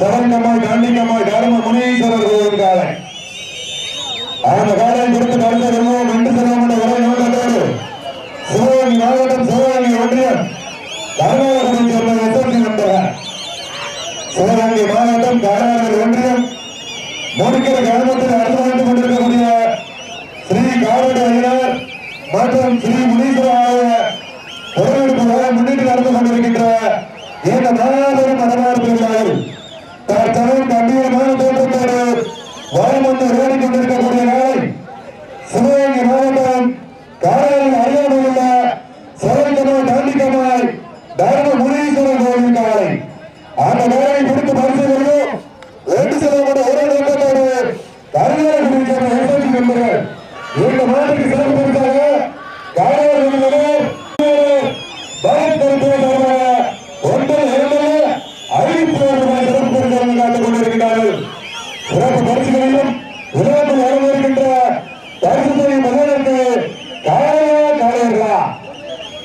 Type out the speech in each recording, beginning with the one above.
சரங்கம்மாள் காண்டிங்கம்மாள் தர்ம முனீஸ்வரர் கோவில் காலை. அந்த காலை குறித்து கருத்து வருவோம் என்று செல்வம் உரை நோக்கத்தோடு சிவகங்கை மாவட்டம் சிவகங்கை ஒன்றியம் தர்மபுரம் சேர்ந்த எஸ்எஸ்சி நண்பர்கள். சிவகங்கை மாவட்டம் கருணாகர் ஒன்றியம் முடிக்கிற கிராமத்தில் அடுத்த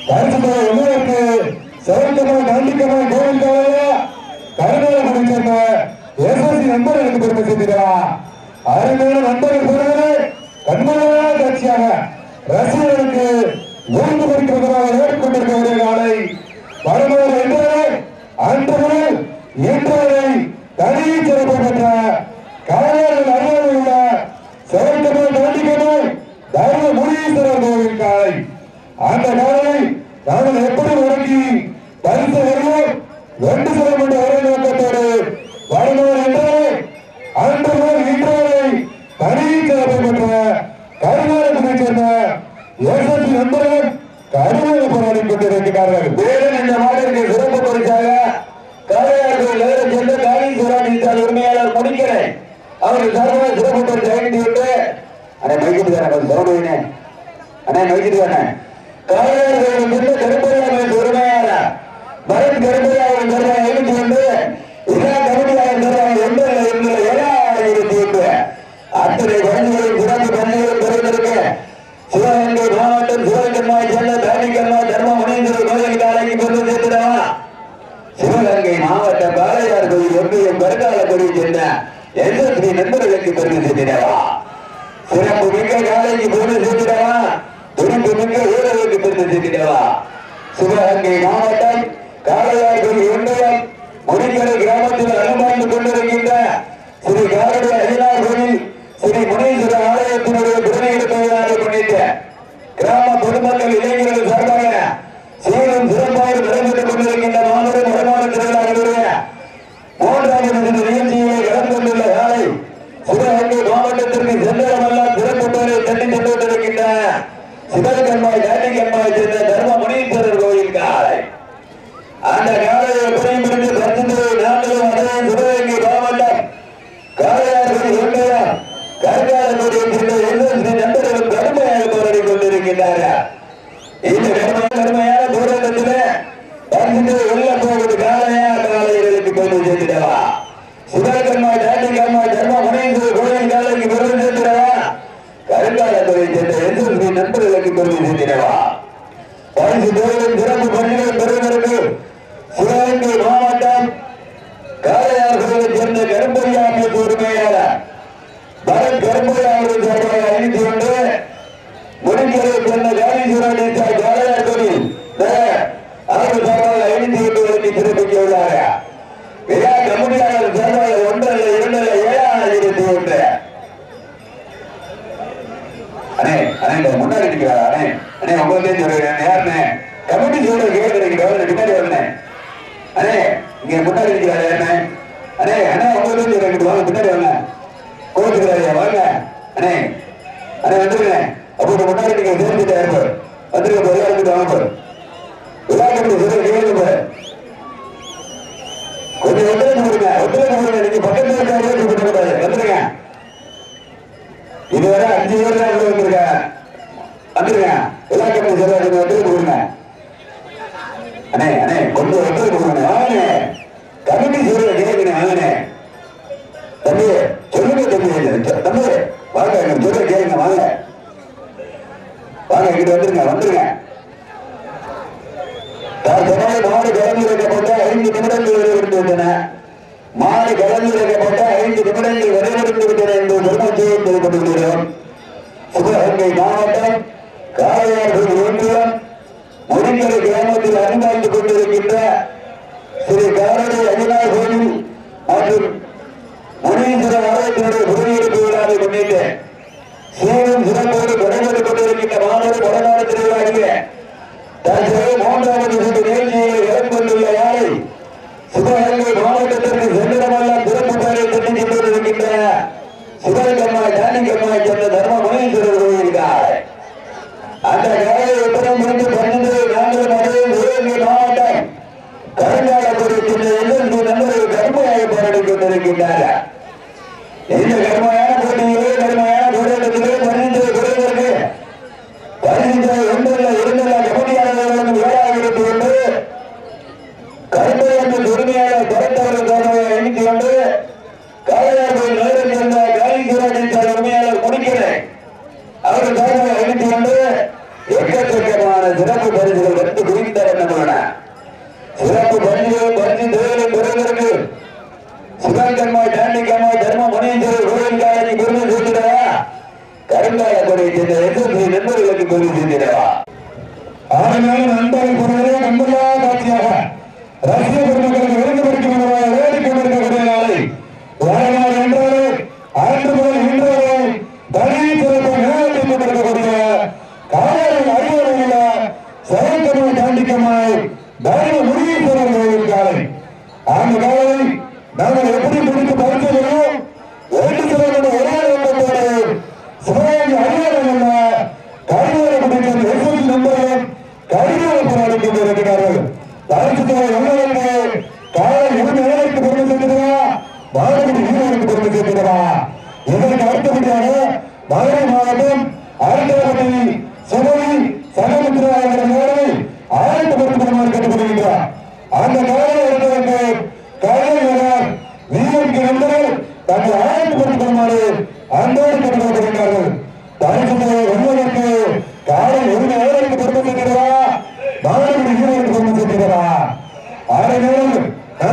பரிசு தொகை முதலுக்கு சிறந்தமா காந்திக்கமா கருணாநிதி சேர்ந்த எஸ்எஸ்சி நண்பர்களுக்கு பெருமை சேர்க்கிறா அருமையான நண்பர்கள் பெறுவது கண்மணியான காட்சியாக ரசிகர்களுக்கு விருந்து பறிக்கிறதாக அத்தனை குழந்தைகளும் சிறப்பு பரிசுகளும் பிறந்திருக்கு. சிவகங்கை மாவட்டம் சிவகங்கம்மாய் செல்ல தானிகம்மா தர்மம் முனீந்திரர் கோயில் காலைக்கு கொண்டு சேர்த்துடவா சிவகங்கை மாவட்ட பாலையார் கோயில் எம்பியும் வருங்கால கோயில் சேர்ந்த எஸ்எஸ்பி நண்பர்களுக்கு பெருமை சேர்த்திடவா? சிறப்பு மிக்க காலைக்கு பெருமை சேர்த்திடவா? துணிப்பு மிக்க ஊழலுக்கு பெருமை சேர்த்திடவா? சிவகங்கை மாவட்டம் காலையார் கோயில் ஒன்றியம் முனிக்கரை கிராமத்தில் அனுமதித்துக் கொண்டிருக்கின்ற ஸ்ரீ காரடி அய்யனார் கோயில் ஸ்ரீ முனீஸ்வர ஆலயத்தினுடைய பெருமைகளை பெயராக முன்னிட்டு கிராம பொதுமக்கள் இளைஞர்கள் சார்பாக சீரும் சிறப்பாக நடைபெற்றுக் கொண்டிருக்கின்ற மாபெரும் வருமான திருவிழாவினுடைய மூன்றாவது தின நிகழ்ச்சியை கலந்து கொண்டுள்ள காலை சிவகங்கை மாவட்டத்திற்கு சென்றடமெல்லாம் சிறப்பு பெயரை தட்டி சென்று கொண்டிருக்கின்ற சிவகம்மாய் ஜாதிகம்மாய் சேர்ந்த தர்ம முனீஸ்வரர் கோயில் காலை அந்த காலையை புனையமிருந்து பத்து நாட்களும் அதே சிவகங்கை மாவட்டம் காளையார்குடி ஒன்றையா கருகாலக்குடி என்கின்ற எல்எஸ்பி நண்பர்களும் கடுமையாக போராடி கொண்டிருக்கின்றார்கள் இந்த கடுமையான கடுமையான போராட்டத்திலே பரிசுத்தை உள்ள போவது காளையா காளையர்களுக்கு கொண்டு ஏழாயிரத்தி ஒன்று அண்ணே அண்ணே இந்த முன்னாடி நிற்கிறார் அண்ணே அண்ணே உங்களுக்கு சொல்றேன் யாருண்ணே கமிட்டி சொல்ற கேட்கிறீங்க பின்னாடி வரணும். அண்ணே இங்க முன்னாடி நிற்கிறாரு அண்ணே? அண்ணே அண்ணே உங்களுக்கு சொல்றேன் வாங்க பின்னாடி வாங்க. கோச்சுக்கிறாரு வாங்க. அண்ணே அண்ணே வந்துருங்க. அப்போ முன்னாடி நீங்க சேர்ந்துட்டு இருப்பார் வந்துருங்க இப்ப விளையாட்டு வாங்க பாரு விளையாட்டு சொல்ற கேளுங்க கொஞ்சம் கொடுங்க ஒத்துழைப்பு கொடுங்க நீங்க பக்கத்துல இருக்காரு கூடாது வந்துருங்க. இதுவரை அஞ்சு பேர் தான் உள்ள போராடி கொண்டிருக்கின்றார்கள். இந்த கடுமையான போட்டியிலே கடுமையான போராட்டத்திலே வைத்திருந்த எந்த நண்பர்களுக்கு தெரிவித்திருக்கிறதா அதனால நண்பர்கள் பொருளே நண்பர்களா அணிந்திருக்கிறார்கள் அரசு துறை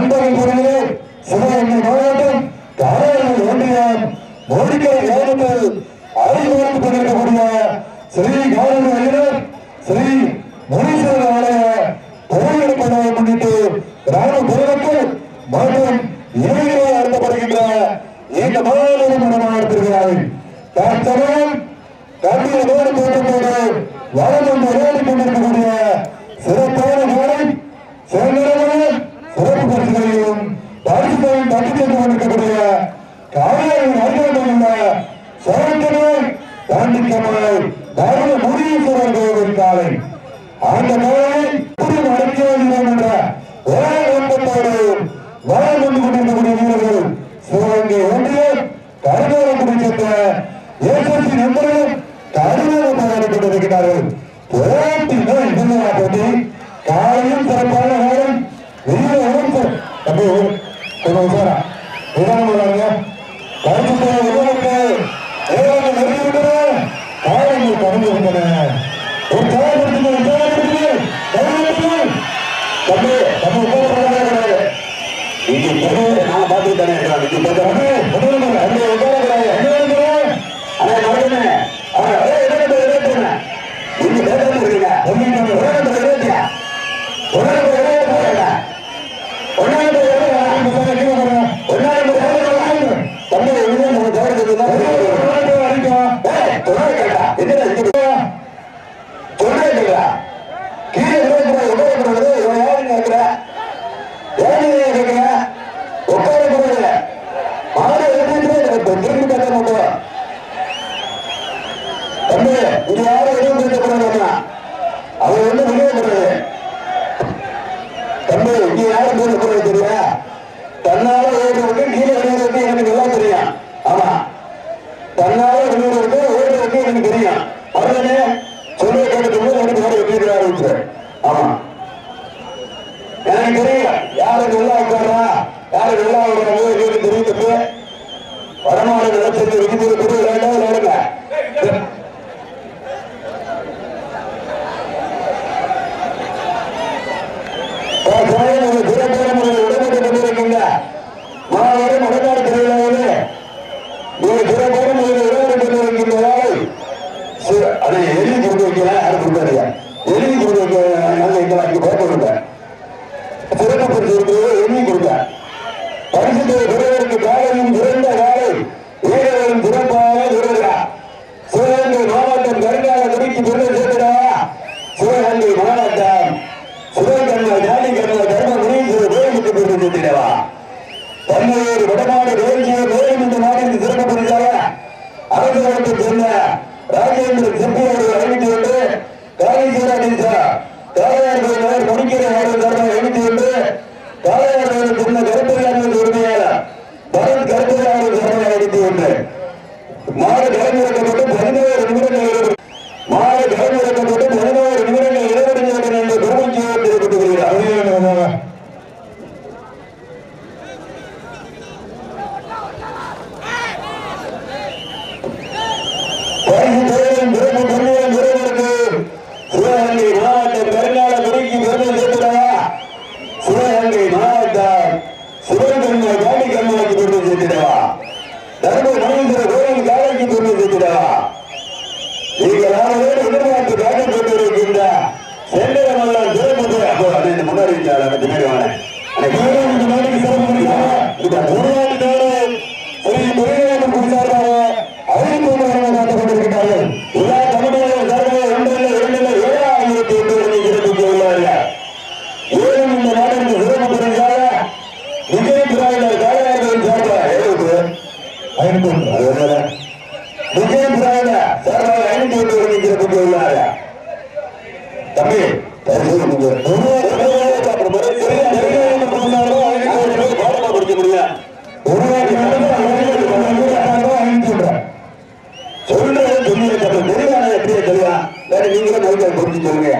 வந்தவன் பொருளே சுப என்னை வீரமணி அருள் முருகேஸ்வரன் கோவில் காலை. அந்த கோவில் தம்பி தம்பி உட்காரக்கூடாது இங்க தம்பி. நான் பார்த்துட்டு தானே இருக்கிறான் இங்க தம்பி. தம்பி உட்காரக்கூடாது அண்ணா நடக்கணும் அவன் இங்க பேசாம வரமான இடத்திற்கு விதிமுறை புது இரண்டாவது நடக்க বলে E da. எல்லாரும் சொல்லுங்க.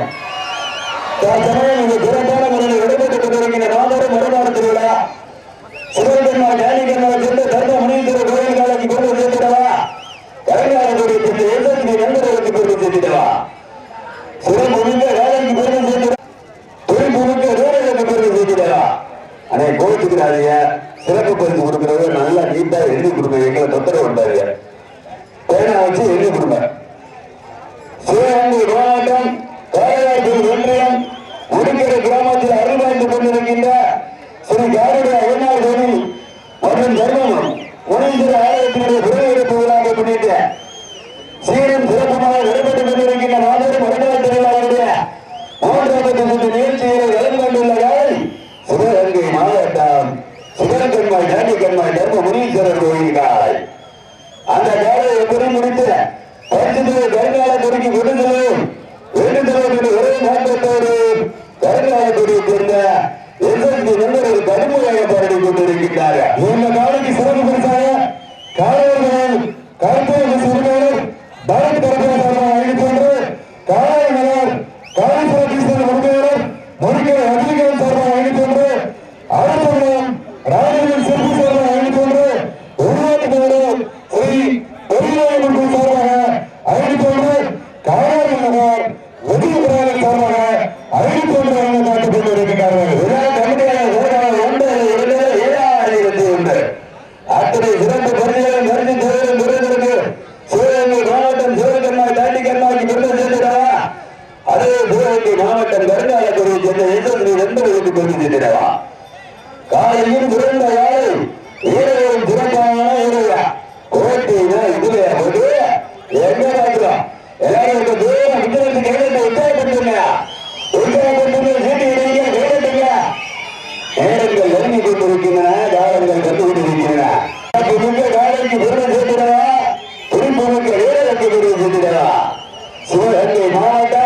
தற்சமயம் மிக சிறப்பான முறையில் நடைபெற்றுக் கொண்டிருக்கிற மாபெரும் மறுநாடு திருவிழா சிவபெருமாள் மாட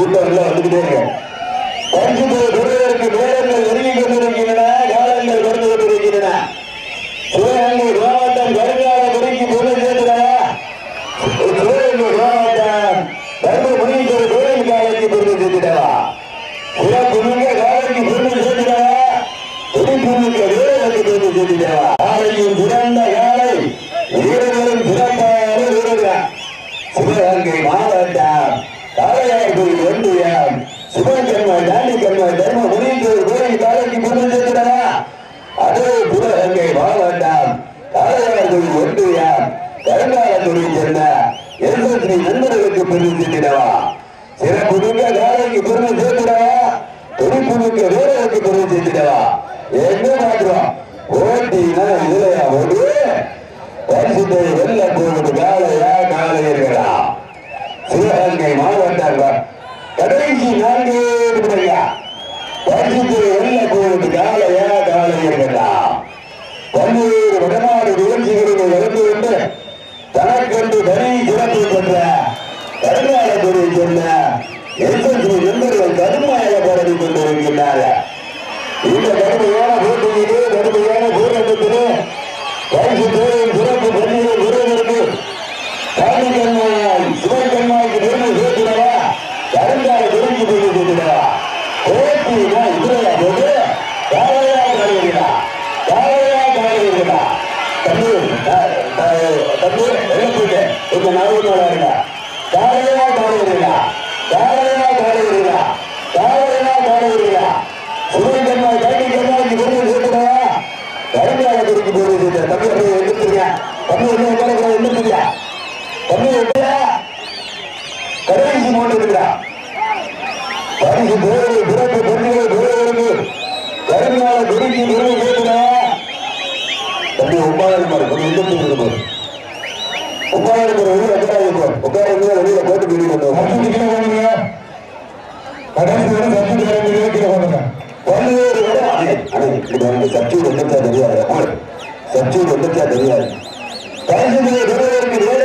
கூட்டங்கள் வந்து இருக்கும் பஞ்சு குதிரைகளுக்கு நேரங்கள் ஒதுங்கி கொண்டிருக்கின்றன காலங்கள் கடந்து கொண்டிருக்கின்றன. சூழ்நிலை அதே புறகங்கை மாவட்டம் தலைவர்கள் ஒன்றியம் கருங்காலத்துறை சேர்ந்த எண்பத்தி நண்பர்களுக்கு பெருமை சேர்த்திடவா? சிறப்பு மிக்க காலைக்கு பெருமை சேர்த்திடவா? துடிப்பு மிக்க வீரருக்கு பெருமை சேர்த்திடவா? எங்க மாத்திரம்? ஓட்டினா இல்லையா ஓட்டு பரிசுத்தை வெல்ல போவது காலையா காலையர்களா சிவகங்கை மாவட்டம் கடைசி நான்கு கொண்டிருக்கிறார் பல்வேறு விடமான நிகழ்ச்சிகளில் இருந்து கொண்டு தனக்கென்று தனி சிறப்பு கொண்ட கருணாளத்துறை சொன்ன எஸ் எஸ் நண்பர்கள் கடுமையாக பரவி கொண்டிருக்கிறார்கள் தம்பி அப்படியே எடுத்துருங்க தம்பி சச்சின் எண்ணிக்கை தெரியாது காஞ்சிபுரம்